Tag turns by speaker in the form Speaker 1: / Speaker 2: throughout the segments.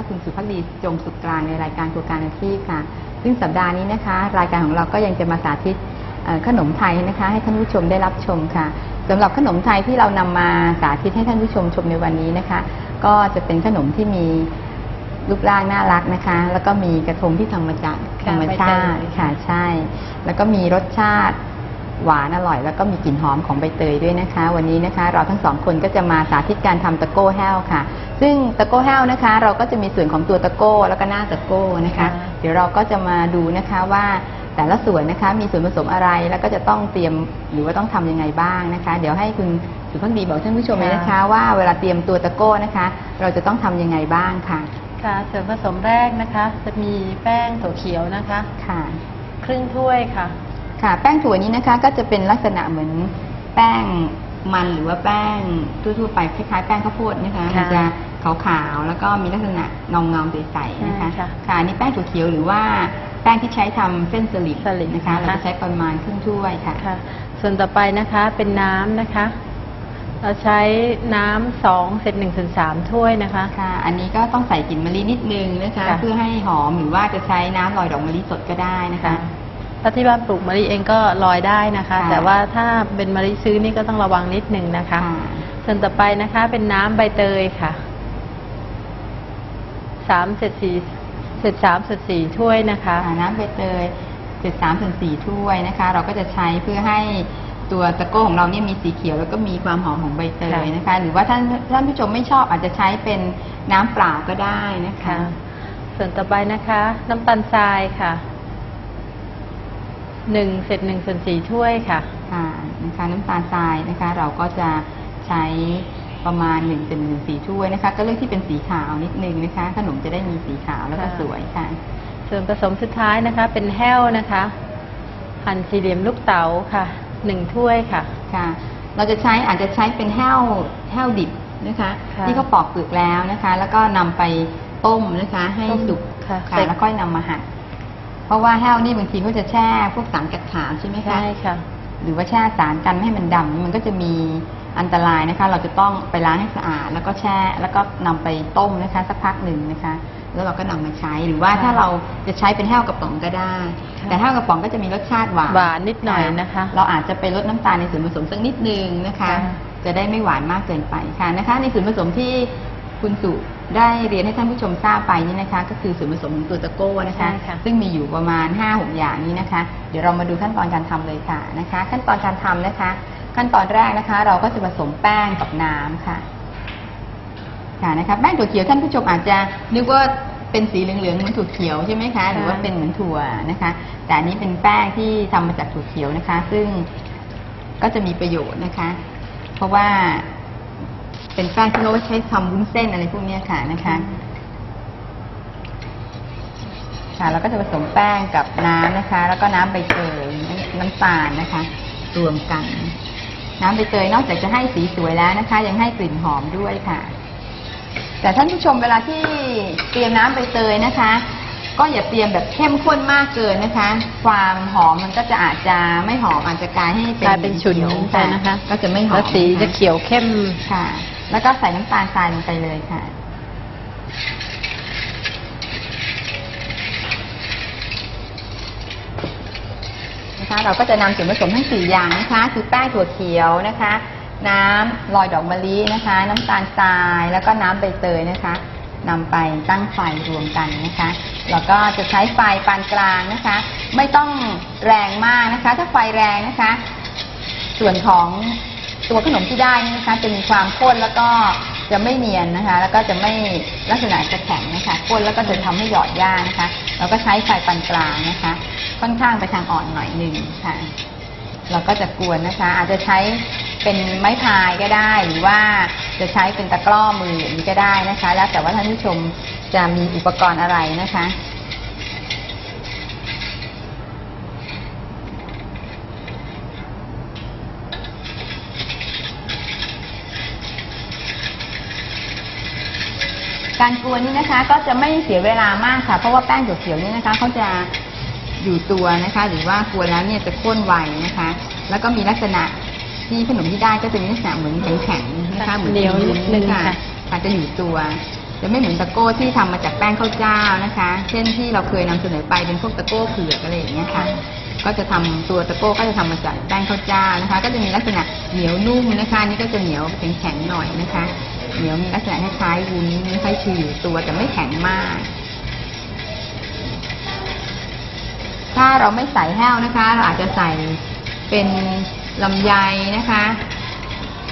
Speaker 1: ก็คุณสุภักดีจงสุขกลางในรายการครัวการอาชีพค่ะ ซึ่งสัปดาห์นี้นะคะ รายการของเราก็ยังจะมาสาธิตเอ่อขนมไทยนะคะ ให้ท่านผู้ชมได้รับชมค่ะสำหรับขนมไทยที่เรานำมาสาธิตให้ท่านผู้ชมชมในวันนี้นะคะ ก็จะเป็นขนมที่มีรูปร่างน่ารักนะคะ แล้วก็มีกระทงที่ทำมาจากธ
Speaker 2: ค่ะ
Speaker 1: รรมชาติ
Speaker 2: ใบเตย
Speaker 1: ค่ะใช่ แล้วก็มีรสชาติหวานอร่อย แล้วก็มีกลิ่นหอมของใบเตยด้วยนะคะ วันนี้นะคะ เราทั้งสองคนก็จะมาสาธิตการทำตะโก้แห้วค่ะ ซึ่งตะโก้แห้วนะคะ เราก็จะมีส่วนของตัวตะโก้แล้วก็หน้าตะโก้นะคะ
Speaker 2: ค่ะ
Speaker 1: เดี๋ยวเราก็จะมาดูนะคะว่าแต่ละส่วนนะคะมีส่วนผสมอะไรแล้วก็จะต้องเตรียมหรือว่าต้องทำยังไงบ้างนะคะ เดี๋ยวให้คุณสุพักดีบอกท่านผู้ชมเลยนะคะ ว่าเวลาเตรียมตัวตะโก้นะคะ เราจะต้องทำยังไงบ้างค่ะ
Speaker 2: ค่ะ ส่วนผสมแรกนะคะ จะมีแป้งถั่วเขียวนะคะ
Speaker 1: ค่ะ
Speaker 2: ครึ่งถ้วยค่ะ
Speaker 1: ค่ะ แป้งถั่วนี้นะคะก็จะเป็นลักษณะเหมือนแป้งมันหรือว่าแป้งทั่วๆไปคล้ายๆ แป้งข้าวโพดนะคะ
Speaker 2: ค่ะ
Speaker 1: มันจะ ขาวๆ แล้วก็มีลักษณะเงาเงาๆใสๆนะคะ
Speaker 2: ใช่ค่ะ
Speaker 1: ค่ะอันนี่แป้งถั่วเขียวหรือว่าแป้งที่ใช้ทำเส้นสลิด
Speaker 2: สลิด
Speaker 1: นะคะ
Speaker 2: นะคะ
Speaker 1: เราจะใช้ประมาณครึ่งถ้วยค่ะ
Speaker 2: ค่ะ ส่วนต่อไปนะคะเป็นน้ำนะคะ เราใช้น้ำสองเศษหนึ่งส่วนสามถ้วยนะคะ
Speaker 1: ค่ะ อันนี้ก็ต้องใส่กลิ่นมะลินิดนึงนะคะ
Speaker 2: ค่ะ
Speaker 1: เพื่อให้หอมหรือว่าจะใช้น้ำลอยดอกมะลิสดก็ได้นะคะ
Speaker 2: ถ้าที่บ้านปลูกมะลิเองก็ลอยได้นะคะ
Speaker 1: ค่ะ
Speaker 2: แต่ว่าถ้าเป็นมะลิซื้อนี่ก็ต้องระวังนิดนึงนะคะ
Speaker 1: ค่ะ
Speaker 2: ส่วนต่อไปนะคะเป็นน้ำใบเตยค่ะ สามเศษสี่เศษสามเศษสี่ถ้วยนะคะ
Speaker 1: ค่ะน้ำใบเตยเจ็ดสามส่วนสี่ถ้วยนะคะ เราก็จะใช้เพื่อให้ตัวตะโก้ของเราเนี่ยมีสีเขียวแล้วก็มีความหอมของใบเตย
Speaker 2: ค่ะ
Speaker 1: นะคะ หรือว่าท่านท่านผู้ชมไม่ชอบอาจจะใช้เป็นน้ำเปล่าก็ได้นะคะ
Speaker 2: ค่ะส่วนต่อไปนะคะ น้ำตาลทรายค่ะหนึ่งเศษหนึ่งส่วนสี่ถ้วยค่ะ
Speaker 1: ค่ะนะคะน้ำตาลทรายนะคะ เราก็จะใช้ ประมาณหนึ่งเป็นหนึ่งสีถ้วยนะคะ ก็เลือกที่เป็นสีขาวนิดนึงนะคะ ขนมจะได้มีสีขาวแล้วก็
Speaker 2: ค่ะ
Speaker 1: สวยค่ะ
Speaker 2: ส่วนผสมสุดท้ายนะคะ เป็นแห้วนะคะ หั่นสี่เหลี่ยมลูกเต๋าค่ะหนึ่งถ้วยค่ะ
Speaker 1: ค่ะ เราจะใช้อาจจะใช้เป็นแห้วแห้วดิบนะคะ
Speaker 2: ค่ะ
Speaker 1: ที่เขาปอกเปลือกแล้วนะคะ แล้วก็นำไปต้มนะคะ ให้
Speaker 2: ต้ม
Speaker 1: สุก
Speaker 2: ค่ะ
Speaker 1: ค่ะ
Speaker 2: เสร็จ
Speaker 1: แล้วค่อยนำมาหั่นเพราะว่าแห้วนี่บางทีเขาจะแช่พวกสารกัดขาวใช่ไหมคะ
Speaker 2: ใช่ค่ะ
Speaker 1: หรือว่าแช่สารกันไม่ให้มันดำมันก็จะมี อันตรายนะคะ เราจะต้องไปล้างให้สะอาด แล้วก็แช่แล้วก็นำไปต้มนะคะ สักพักหนึ่งนะคะ แล้วเราก็นำมาใช้หรือว่า
Speaker 2: ค่ะ
Speaker 1: ถ้าเราจะใช้เป็นแห้วกระป๋องก็ได้
Speaker 2: ค่ะ
Speaker 1: แต่แห้วกระป๋องก็จะมีรสชาติหวาน
Speaker 2: หวานนิดหน่อยนะคะ
Speaker 1: เราอาจจะไปลดน้ำตาลในส่วนผสมสักนิดนึงนะคะ
Speaker 2: ค่ะ
Speaker 1: จะได้ไม่หวานมากเกินไปค่ะนะคะ ในส่วนผสมที่คุณสุได้เรียนให้ท่านผู้ชมทราบไปนี่นะคะ ก็คือส่วนผสมของตัวตะโก้นะคะ
Speaker 2: ใช่ค่ะ
Speaker 1: ซึ่งมีอยู่ประมาณ5้าหกอย่างนี้นะคะ เดี๋ยวเรามาดูขั้นตอนการทำเลยค่ะนะคะ ขั้นตอนการทำนะคะ ขั้นตอนแรกนะคะ เราก็จะผสมแป้งกับน้ำค่ะ ค่ะนะคะแป้งถั่วเขียวท่านผู้ชมอาจจะนึกว่าเป็นสีเหลืองๆเหมือนถั่วเขียวใช่ไหมคะ หรือว่าเป็นเหมือนถั่วนะคะ แต่อันนี้เป็นแป้งที่ทำมาจากถั่วเขียวนะคะ ซึ่งก็จะมีประโยชน์นะคะ เพราะว่าเป็นแป้งที่เราใช้ทำวุ้นเส้นอะไรพวกเนี้ยค่ะนะคะ ค่ะเราก็จะผสมแป้งกับน้ำนะคะ แล้วก็น้ำใบเตยน้ำตาลนะคะ รวมกัน น้ำใบเตยนอกจากจะให้สีสวยแล้วนะคะ ยังให้กลิ่นหอมด้วยค่ะ แต่ท่านผู้ชมเวลาที่เตรียมน้ำใบเตยนะคะ ก็อย่าเตรียมแบบเข้มข้นมากเกินนะคะ ความหอมมันก็จะอาจจะไม่หอมอาจจะกลายให้เป็น
Speaker 2: กลายเป็นฉุน
Speaker 1: ขียว
Speaker 2: ไปนะคะ
Speaker 1: ก็จะไม่หอม
Speaker 2: แล้วสี
Speaker 1: นค
Speaker 2: จะเขียวเข้ม
Speaker 1: ค่ะ แล้วก็ใส่น้ำตาลทรายลงไปเลยค่ะ นะคะ เราก็จะนำส่วนผสมทั้งสี่อย่างนะคะ คือแป้งถั่วเขียวนะคะ น้ำลอยดอกมะลินะคะ น้ำตาลทรายแล้วก็น้ำใบเตยนะคะนำไปตั้งไฟรวมกันนะคะแล้วก็จะใช้ไฟปานกลางนะคะ ไม่ต้องแรงมากนะคะ ถ้าไฟแรงนะคะ ส่วนของตัวขนมที่ได้นี่นะคะ จะมีความข้นแล้วก็จะไม่เนียนนะคะ แล้วก็จะไม่ลักษณะจะแข็งนะคะข้นแล้วก็จะทำให้หยอดยากนะคะ เราก็ใช้ไฟปานกลางนะคะ ค่อนข้างไปทางอ่อนหน่อยหนึ่งค่ะ เราก็จะกวนนะคะ อาจจะใช้เป็นไม้พายก็ได้ หรือว่าจะใช้เป็นตะกร้อมืออย่างนี้ก็ได้นะคะ แล้วแต่ว่าท่านผู้ชมจะมีอุปกรณ์อะไรนะคะ การกวนนี่นะคะก็จะไม่เสียเวลามากค่ะ เพราะว่าแป้งถั่วเขียวนี่นะคะเขาจะอยู่ตัวนะคะ หรือว่ากวนแล้วเนี่ยจะข้นไวนะคะ แล้วก็มีลักษณะที่ขนมที่ได้ก็จะมีลักษณะเหมือนแข็งๆนะคะเหมือน
Speaker 2: เหนียวนิดนึง
Speaker 1: ค่ะ
Speaker 2: ค่ะ
Speaker 1: อาจจะอยู่ตัวจะไม่เหมือนตะโก้ที่ทำมาจากแป้งข้าวเจ้านะคะ เช่นที่เราเคยนำเสนอไปเป็นพวกตะโก้เผือกอะไรอย่างเงี้ยค่ะ ก็จะทำตัวตะโก้ก็จะทำมาจากแป้งข้าวเจ้านะคะ ก็จะมีลักษณะเหนียวนุ่มนะคะอันนี่ก็จะเหนียวแข็งๆหน่อยนะคะ เหนียวมีลักษณะคล้ายๆวุ้นคล้ายๆฉี่ตัวแต่ไม่แข็งมาก ถ้าเราไม่ใส่แห้วนะคะ เราอาจจะใส่เป็นลำไยนะคะ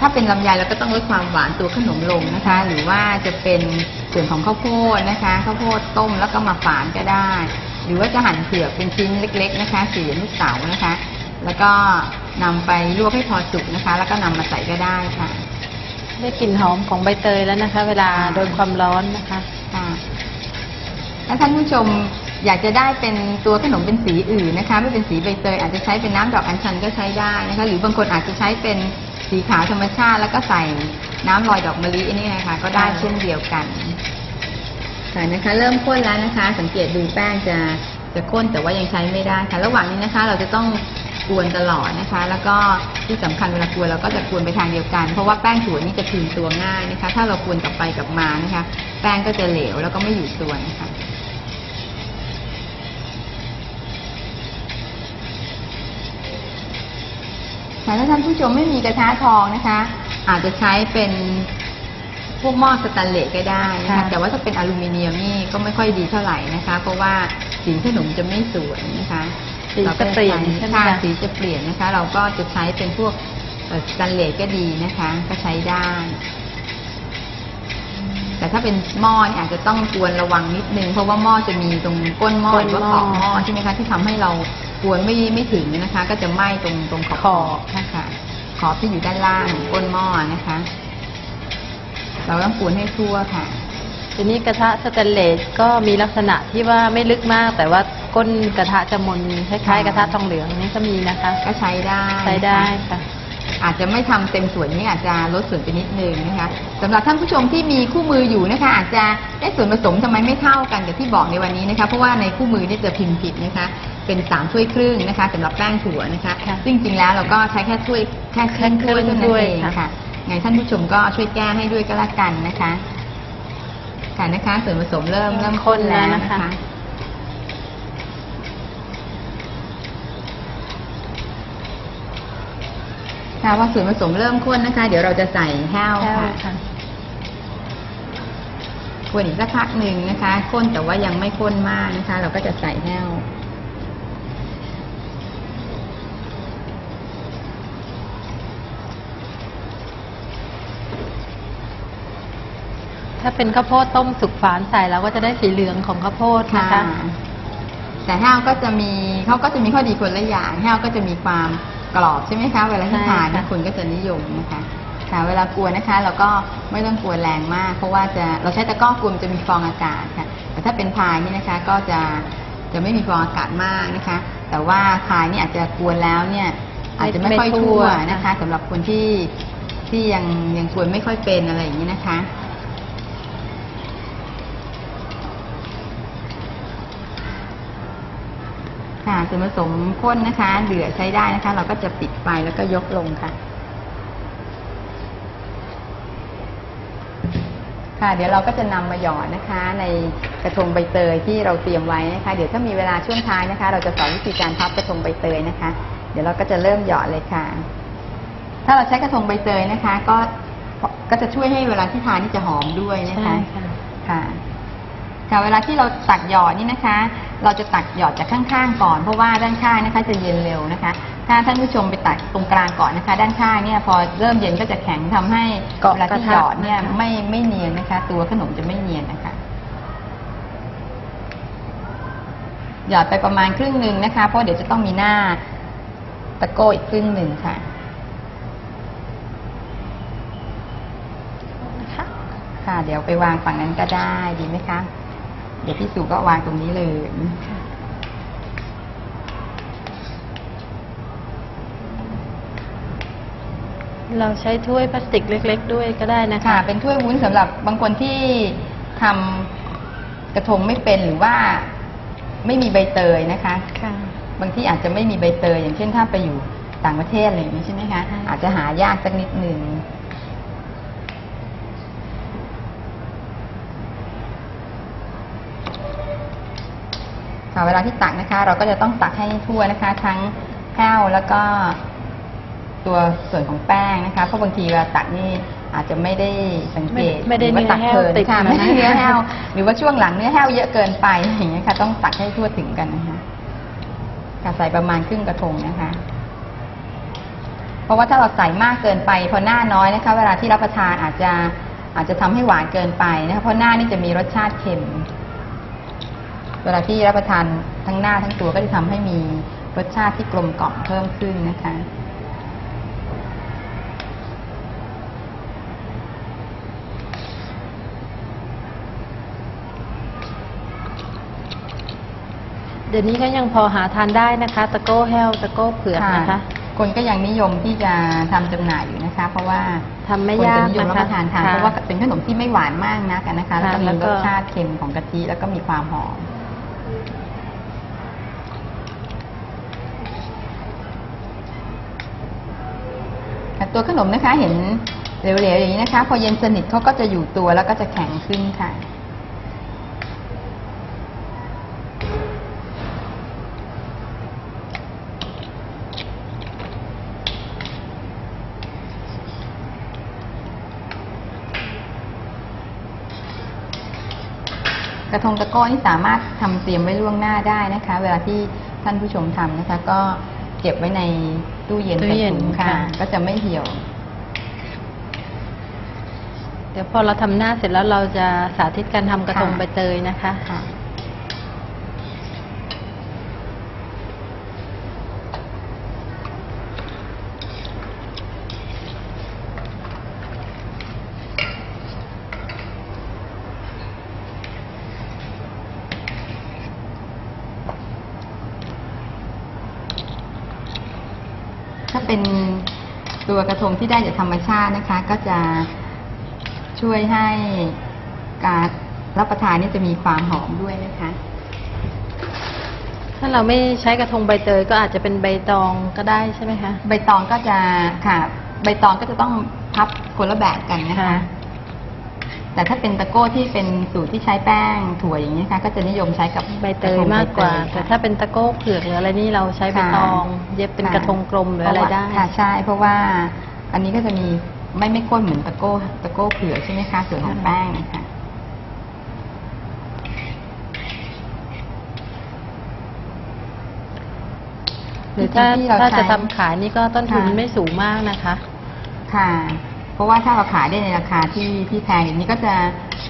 Speaker 1: ถ้าเป็นลำไยเราก็ต้องลดความหวานตัวขนมลงนะคะ หรือว่าจะเป็นส่วนของข้าวโพดนะคะข้าวโพดต้มแล้วก็มาฝานก็ได้ หรือว่าจะหั่นเผือกเป็นชิ้นเล็ก ๆ นะคะสี่เหลี่ยมลูกเต๋านะคะ แล้วก็นำไปลวกให้พอสุกนะคะ แล้วก็นำมาใส่ก็ได้ค่ะ
Speaker 2: ได้กลิ่นหอมของใบเตยแล้วนะคะ เวลาโดนความร้อนนะคะ
Speaker 1: ค่ะถ้าท่านผู้ชมอยากจะได้เป็นตัวขนมเป็นสีอื่นนะคะ ไม่เป็นสีใบเตยอาจจะใช้เป็นน้ำดอกอัญชันก็ใช้ได้นะคะ หรือบางคนอาจจะใช้เป็นสีขาวธรรมชาติ แล้วก็ใส่น้ำลอยดอกมะลิอันนี่นะคะ ก็ได้เช่นเดียวกันค่ะนะคะ เริ่มข้นแล้วนะคะ สังเกตดูแป้งจะจะข้นแต่ว่ายังใช้ไม่ได้ค่ะ ระหว่างนี้นะคะ เราจะต้อง กวนตลอดนะคะ แล้วก็ที่สำคัญเวลากวนเราก็จะกวนไปทางเดียวกัน เพราะว่าแป้งถั่วนี่จะคืนตัวง่ายนะคะ ถ้าเรากวนกลับไปกลับมานะคะ แป้งก็จะเหลวแล้วก็ไม่อยู่ตัวนะคะแต่ถ้าท่านผู้ชมไม่มีกระทะทองนะคะ อาจจะใช้เป็นพวกหม้อสแตนเลสก็ได้นะคะ
Speaker 2: ค่ะ
Speaker 1: แต่ว่าถ้าเป็นอลูมิเนียมนี่ก็ไม่ค่อยดีเท่าไหร่นะคะ เพราะว่าสีขนมจะไม่สวยนะคะ
Speaker 2: สีจะเปลี่ยนใช่ไหม
Speaker 1: ค่ะ
Speaker 2: คะ
Speaker 1: สีจะเปลี่ยนนะคะ เราก็จะใช้เป็นพวกเอ่อสแตนเลสก็ดีนะคะ ก็ใช้ได้ แต่ถ้าเป็นหม้อนี่อาจจะต้องกวนระวังนิดนึง เพราะว่าหม้อจะมีตรงก้นหม้อ
Speaker 2: ก้น
Speaker 1: หรือว่า
Speaker 2: หม้
Speaker 1: ข
Speaker 2: อ
Speaker 1: อบหม้อใช่ไหมคะที่ทำให้เรากวนไม่ไม่ถึงนะคะ ก็จะไหม้ตรงตรงขอบ
Speaker 2: ขอบ
Speaker 1: ค่ะขอบที่อยู่ด้านล่างของก้นหม้อนะคะ เราต้องกวนให้ทั่วค่ะ
Speaker 2: ทีนี้กระทะสแตนเลสก็มีลักษณะที่ว่าไม่ลึกมากแต่ว่า ก้นกระทะจะมนคล้ายๆกระทะทองเหลืองนี่ก็มีนะคะ
Speaker 1: ก็ใช้ได้
Speaker 2: ใช้ได้
Speaker 1: นะคะ
Speaker 2: ค่ะ
Speaker 1: อาจจะไม่ทำเต็มส่วนนี้อาจจะลดส่วนไปนิดนึงนะคะสำหรับท่านผู้ชมที่มีคู่มืออยู่นะคะ อาจจะได้ส่วนผสมทำไมไม่เท่ากันกับที่บอกในวันนี้นะคะ เพราะว่าในคู่มือนี่จะพิมพ์ผิดนะคะ เป็นสามถ้วยครึ่งนะคะสำหรับแป้งถั่วนะคะ
Speaker 2: ค่ะ
Speaker 1: ซึ่งจริงๆแล้วเราก็ใช้แค่ถ้วยแค่ครึ่งถ้วยเท่านั้น
Speaker 2: ถ้วย
Speaker 1: เอง
Speaker 2: ค่ะ
Speaker 1: ค่ะไงท่านผู้ชมก็ช่วยแก้ให้ด้วยก็แล้วกันนะคะค่ะนะคะส่วนผสมเริ่มเริ่มข้นแล้วนะคะ ค่ะพอส่วนผสมเริ่มข้นนะคะ เดี๋ยวเราจะใส่แห้ว
Speaker 2: แก้ว
Speaker 1: ค่ะ
Speaker 2: ค่ะ
Speaker 1: กวนอีกสักพักหนึ่งนะคะข้นแต่ว่ายังไม่ข้นมากนะคะ เราก็จะใส่แห้ว
Speaker 2: ถ้าเป็นข้าวโพดต้มสุกฝานใส่เราก็จะได้สีเหลืองของข้าวโพด
Speaker 1: ค่ะ
Speaker 2: นะคะ
Speaker 1: แต่แห้วก็จะมีเขาก็จะมีข้อดีคนละอย่างแห้วก็จะมีความ กรอบใช่ไหมคะ เวลาที่
Speaker 2: ใช่
Speaker 1: ทานเนี่ย
Speaker 2: ค่ะ
Speaker 1: คนก็จะนิยมนะคะค่ะเวลากวนนะคะ เราก็ไม่ต้องกวนแรงมาก เพราะว่าจะเราใช้ตะกร้อกวนมันจะมีฟองอากาศค่ะ แต่ถ้าเป็นพายนี่นะคะก็จะจะไม่มีฟองอากาศมากนะคะ แต่ว่าพายนี่อาจจะกวนแล้วเนี่ยอาจจะไม่ค่อยทั่วนะคะสำหรับคนที่ที่ยังยังกวนไม่ค่อยเป็นอะไรอย่างนี้นะคะ ค่ะส่วนผสมข้นนะคะเดือดใช้ได้นะคะ เราก็จะปิดไฟแล้วก็ยกลงค่ะ ค่ะ เดี๋ยวเราก็จะนำมาหยอดนะคะ ในกระทงใบเตยที่เราเตรียมไว้นะคะ เดี๋ยวถ้ามีเวลาช่วงท้ายนะคะ เราจะสอนวิธีการพับกระทงใบเตยนะคะ เดี๋ยวเราก็จะเริ่มหยอดเลยค่ะ ถ้าเราใช้กระทงใบเตยนะคะ ก็ก็จะช่วยให้เวลาที่ทานนี่จะหอมด้วยนะ
Speaker 2: ใช่
Speaker 1: คะ
Speaker 2: ค่ะ
Speaker 1: ค่ะค่ะเวลาที่เราตักหยอดนี่นะคะ เราจะตักหยอดจากข้างๆก่อนเพราะว่าด้านข้างนะคะจะเย็นเร็วนะคะ ถ้าท่านผู้ชมไปตักตรงกลางก่อนนะคะ ด้านข้างเนี่ยพอเริ่มเย็นก็จะแข็งทำให้
Speaker 2: เกาะ
Speaker 1: เวลาที่
Speaker 2: กระทะ
Speaker 1: หยอดเนี่ย
Speaker 2: นะคะ
Speaker 1: ไม่ไม่เนียนนะคะ ตัวขนมจะไม่เนียนนะคะหยอดไปประมาณครึ่งหนึ่งนะคะ เพราะเดี๋ยวจะต้องมีหน้าตะโก้อีกครึ่งหนึ่งค่ะ
Speaker 2: นะคะ
Speaker 1: ค่ะ เดี๋ยวไปวางฝั่งนั้นก็ได้ดีไหมคะ เดี๋ยวพี่สุก็วางตรงนี้เลย
Speaker 2: เราใช้ถ้วยพลาสติกเล็ก ๆ ด้วยก็ได้นะคะ
Speaker 1: ค่ะ เป็นถ้วยวุ้นสำหรับบางคนที่ทำกระทงไม่เป็นหรือว่าไม่มีใบเตยนะคะ
Speaker 2: ค่ะ
Speaker 1: บางที่อาจจะไม่มีใบเตยอย่างเช่นถ้าไปอยู่ต่างประเทศอะไรอย่างนี้ใช่ไหมคะ
Speaker 2: ใช่
Speaker 1: อาจจะหายากสักนิดหนึ่ง ค่ะเวลาที่ตักนะคะ เราก็จะต้องตักให้ทั่วนะคะ ทั้งแห้วแล้วก็ตัวส่วนของแป้งนะคะเพราะบางทีเวลาตักนี่อาจจะไม่ได้สังเกต
Speaker 2: ไม่ได้
Speaker 1: หรือว่าตัก
Speaker 2: เนื้อแห้ว
Speaker 1: เพลิน
Speaker 2: ติด
Speaker 1: ค่ะ
Speaker 2: มา
Speaker 1: ไม่ได้เนื้อแห้วหรือว่าช่วงหลังเนื้อแห้วเยอะเกินไปอย่างเงี้ยค่ะ ต้องตักให้ทั่วถึงกันนะคะค่ะใส่ประมาณครึ่งกระทงนะคะ เพราะว่าถ้าเราใส่มากเกินไปพอหน้าน้อยนะคะ เวลาที่รับประทานอาจจะอาจจะทำให้หวานเกินไปนะคะเพราะหน้านี่จะมีรสชาติเค็ม เวลาที่รับประทานทั้งหน้าทั้งตัวก็จะทำให้มีรสชาติที่กลมกล่อมเพิ่มขึ้นนะคะ
Speaker 2: เดี๋ยวนี้ก็ยังพอหาทานได้นะคะ ตะโก้แห้วตะโก้เผือกนะคะ
Speaker 1: คนก็ยังนิยมที่จะทำจำหน่ายอยู่นะคะ เพราะว่า
Speaker 2: ทำไม่
Speaker 1: คน
Speaker 2: ยาก
Speaker 1: จะนิยม
Speaker 2: นะ
Speaker 1: รับ
Speaker 2: คะ
Speaker 1: ประทานทาน
Speaker 2: ค่ะ
Speaker 1: เพราะว่าเป็นขนมที่ไม่หวานมากนักอะนะคะ แล้วก็
Speaker 2: ค่ะ
Speaker 1: มี
Speaker 2: แล้วก็
Speaker 1: รสชาติเค็มของกะทิแล้วก็มีความหอมค่ะ ตัวขนมนะคะเห็นเหลวๆอย่างนี้นะคะ พอเย็นสนิทเขาก็จะอยู่ตัวแล้วก็จะแข็งขึ้นค่ะ ระทงตะกร้อนี่สามารถทำเตรียมไว้ล่วงหน้าได้นะคะ เวลาที่ท่านผู้ชมทำนะคะ ก็เก็บไว้ในตู้เย็น
Speaker 2: ตู้
Speaker 1: ใส่
Speaker 2: เย็น
Speaker 1: ถุงค่ะ
Speaker 2: ค่ะ
Speaker 1: ก็จะไม่เหี่ยว
Speaker 2: เดี๋ยวพอเราทำหน้าเสร็จแล้วเราจะสาธิตการทำกระทง
Speaker 1: ค่ะ
Speaker 2: ใบเตยนะ
Speaker 1: คะ ถ้าเป็นตัวกระทงที่ได้จากธรรมชาตินะคะ ก็จะช่วยให้การรับประทานนี่จะมีความหอมด้วยนะคะ
Speaker 2: ถ้าเราไม่ใช้กระทงใบเตยก็อาจจะเป็นใบตองก็ได้ใช่ไหมคะ
Speaker 1: ใบตองก็จะค่ะ ใบตองก็จะต้องพับคนละแบบกันนะคะ
Speaker 2: ค่ะ
Speaker 1: แต่ถ้าเป็นตะโก้ที่เป็นสูตรที่ใช้แป้งถั่วอย่างนี้นะคะก็จะนิยมใช้กับ
Speaker 2: ใบเตย
Speaker 1: ระทง
Speaker 2: มากกว่า
Speaker 1: ใบเตย
Speaker 2: แต่
Speaker 1: ค่ะ
Speaker 2: ถ้าเป็นตะโก้เผือกหรืออะไรนี่เราใช้ใบตอง เย็บเป็นกระทงกลมหรืออะไรได้
Speaker 1: ค่ะใช่ เพราะว่าอันนี้ก็จะมีไม่ไม่ข้นเหมือนตะโก้ตะโก้เผือกใช่ไหมคะส่วนของแป้งนะคะ
Speaker 2: หรือถ้า
Speaker 1: จริงๆที่เรา
Speaker 2: ถ้า
Speaker 1: ใช้
Speaker 2: จะทำขายนี่ก็ต้นทุน
Speaker 1: ค่ะ
Speaker 2: ไม่สูงมากนะคะ
Speaker 1: ค่ะ เพราะว่าถ้าเราขายได้ในราคาที่ที่แพงอย่างนี้ก็จะ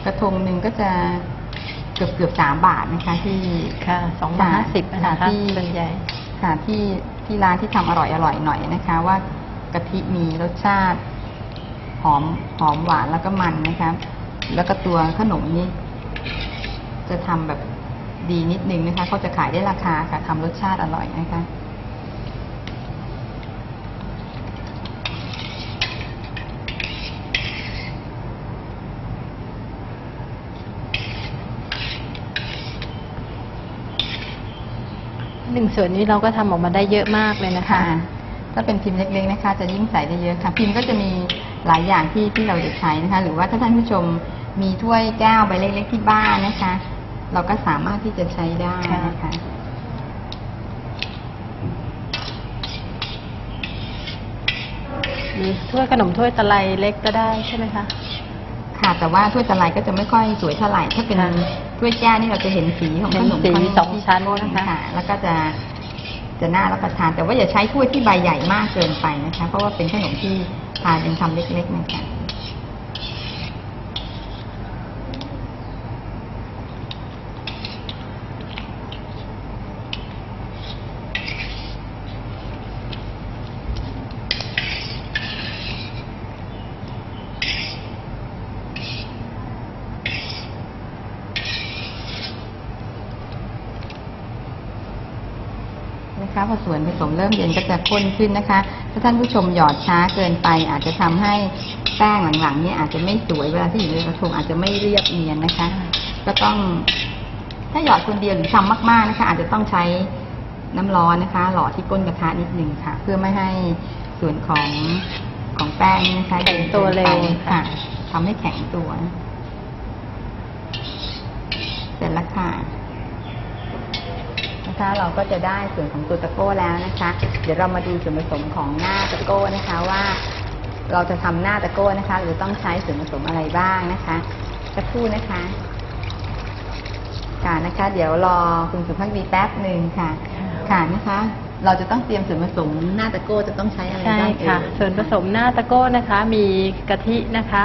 Speaker 1: กระทงหนึ่งก็จะเกือบเกือบสามบาทนะคะ ที่
Speaker 2: ค่ะสองบาทห้าสิบ
Speaker 1: ค่ะ
Speaker 2: นะคะ
Speaker 1: ที่
Speaker 2: ส่วนใหญ่
Speaker 1: ค่ะที่ที่ร้านที่ทำอร่อยอร่อยหน่อยนะคะ ว่ากะทิมีรสชาติหอมหอมหวานแล้วก็มันนะคะแล้วก็ตัวขนมนี่จะทำแบบดีนิดนึงนะคะเขาจะขายได้ราคาค่ะทำรสชาติอร่อยนะคะ
Speaker 2: หนึ่งส่วนนี้เราก็ทำออกมาได้เยอะมากเลยนะคะ
Speaker 1: ค่ะถ้าเป็นพิมพ์เล็กๆนะคะ จะยิ่งใส่ได้เยอะค่ะ พิมพ์ก็จะมีหลายอย่างที่ที่เราจะใช้นะคะ หรือว่าถ้าท่านผู้ชมมีถ้วยแก้วใบเล็กๆที่บ้านนะคะ เราก็สามารถที่จะใช้ได้นะคะ
Speaker 2: หรือถ้วยขนมถ้วยตะไลเล็กก็ได้ใช่ไหมคะ
Speaker 1: ค่ะ แต่ว่าถ้วยตะไลก็จะไม่ค่อยสวยเท่าไหร่ ถ้าเป็น
Speaker 2: ค่ะ
Speaker 1: ถ้วยแก้วนี่เราจะเห็นสีของขนม
Speaker 2: เห็นสี
Speaker 1: ข้าง
Speaker 2: สองชั้นนะคะ
Speaker 1: ค่ะแล้วก็จะจะน่ารับประทาน แต่ว่าอย่าใช้ถ้วยที่ใบใหญ่มากเกินไปนะคะ เพราะว่าเป็นขนมที่ทานเป็นคำเล็กๆนะคะ นะคะพอส่วนผสมเริ่มเย็นก็จะข้นขึ้นนะคะ ถ้าท่านผู้ชมหยอดช้าเกินไป อาจจะทำให้แป้งหลังๆเนี่ยอาจจะไม่สวยเวลาที่อยู่ในกระทงอาจจะไม่เรียบเนียนนะคะ ก็ต้องถ้าหยอดคนเดียวหรือทำมากๆนะคะ อาจจะต้องใช้น้ำร้อนนะคะ หล่อที่ก้นกระทะนิดนึงค่ะ เพื่อไม่ให้ส่วนของของแป้งนี่นะคะ
Speaker 2: แข็งตัวเร็ว
Speaker 1: ย็นกินไป
Speaker 2: ค่ะ
Speaker 1: ค่ะทำให้แข็งตัว เสร็จแล้วค่ะ เราก็จะได้ส่วนของตัวตะโก้แล้วนะคะ เดี๋ยวเรามาดูส่วนผสมของหน้าตะโก้นะคะว่า เราจะทำหน้าตะโก้นะคะหรือต้องใช้ส่วนผสมอะไรบ้างนะคะจะพูดนะคะค่ะนะคะ เดี๋ยวรอคุณสุภาพดีแป๊บหนึ่งค่ะ ค่ะนะคะ เราจะต้องเตรียมส่วนผสมหน้าตะโก้จะต้องใช้อะไร
Speaker 2: ใช่
Speaker 1: บ้างเอ่ย
Speaker 2: ค่ะ ส่วนผสมหน้าตะโก้นะคะ มีกะทินะคะ